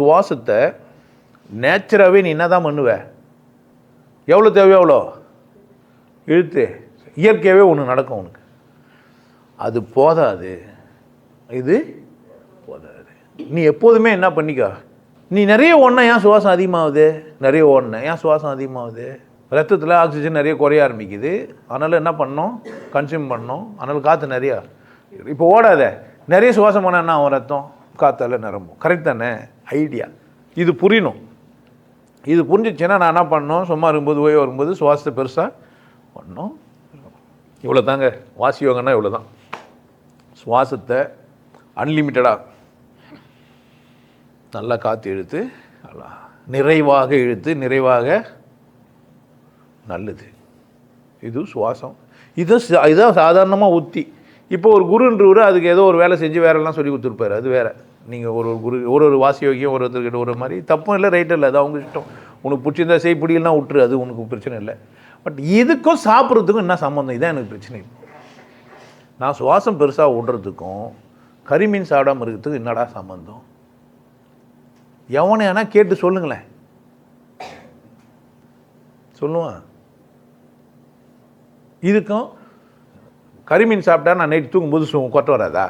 சுவாசத்தை நேச்சுராகவே நீ என்ன தான் பண்ணுவ? எவ்வளோ தேவையோ எவ்வளோ இழுத்து. இயற்கையாகவே ஒன்று நடக்கும் உனக்கு. அது போதாது. இது போதாது. நீ எப்போதுமே என்ன பண்ணிக்க? நீ நிறைய ஓடினா ஏன் சுவாசம் அதிகமாகுது? நிறைய ஓடின ஏன் சுவாசம் அதிகமாகுது? ரத்தத்தில் ஆக்சிஜன் நிறைய குறைய ஆரம்பிக்குது. அதனால் என்ன பண்ணோம் கன்சியூம் பண்ணோம் அதனால் காற்று நிறையா. இப்போ ஓடாத. நிறைய சுவாசம் பண்ணால் என்ன ஆகும் ரத்தம்? காற்றால் நிரம்பும். கரெக்ட் தானே? ஐடியா இது புரியணும். இது புரிஞ்சிச்சுன்னா நான் என்ன பண்ணோம் சும்மா இருக்கும்போது ஓய்வு வரும்போது சுவாசத்தை பெருசாக பண்ணோம் இவ்வளோ தாங்க வாசி யோகன்னா இவ்வளோ தான் சுவாசத்தை அன்லிமிட்டடாக நல்லா காற்று இழுத்து நல்லா நிறைவாக இழுத்து நிறைவாக நல்லது. இது சுவாசம். இது ச- இதான் சாதாரணமாக உத்தி. இப்போ ஒரு குருன்றவர் அதுக்கு ஏதோ ஒரு வேலை செஞ்சு வேறெல்லாம் சொல்லி கொடுத்துருப்பாரு. அது வேறு. நீங்கள் ஒரு ஒரு குரு ஒரு ஒரு வாசி யோகியம் ஒரு ஒருத்தர்கிட்ட ஒரு மாதிரி தப்பும் இல்லை ரைட்டும் இல்லை அது அவங்க இஷ்டம். உனக்கு பிடிச்சிருந்தா செய் பிடிக்கலாம் விட்டுரு அது உனக்கு பிரச்சனை இல்லை. பட் இதுக்கும் சாப்பிட்றதுக்கும் என்ன சம்மந்தம் இதான் எனக்கு பிரச்சனை. இல்லை நான் சுவாசம் பெருசாக விடுறதுக்கும் கரிமீன் சாப்பிடாம இருக்கிறதுக்கும் என்னடா சம்மந்தம் எவனை கேட்டு சொல்லுங்களேன். சொல்லுவான். இதுக்கும் கரிமீன் சாப்பிட்டா நான் நைட்டு தூங்கும்போது கொட்ட கொட்டை வராதா?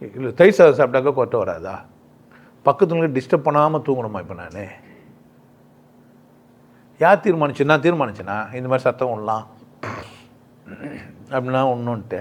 இல்லை தயிர் சாதம் சாப்பிட்டாக்கா கொட்டை வராதா? பக்கத்துல டிஸ்டர்ப் பண்ணாமல் தூங்கணுமா இப்போ நான்? யார் தீர்மானிச்சு நான் தீர்மானிச்சேனா? இந்த மாதிரி சத்தம் விடலாம் அப்படின்னா ஒன்றுன்ட்டு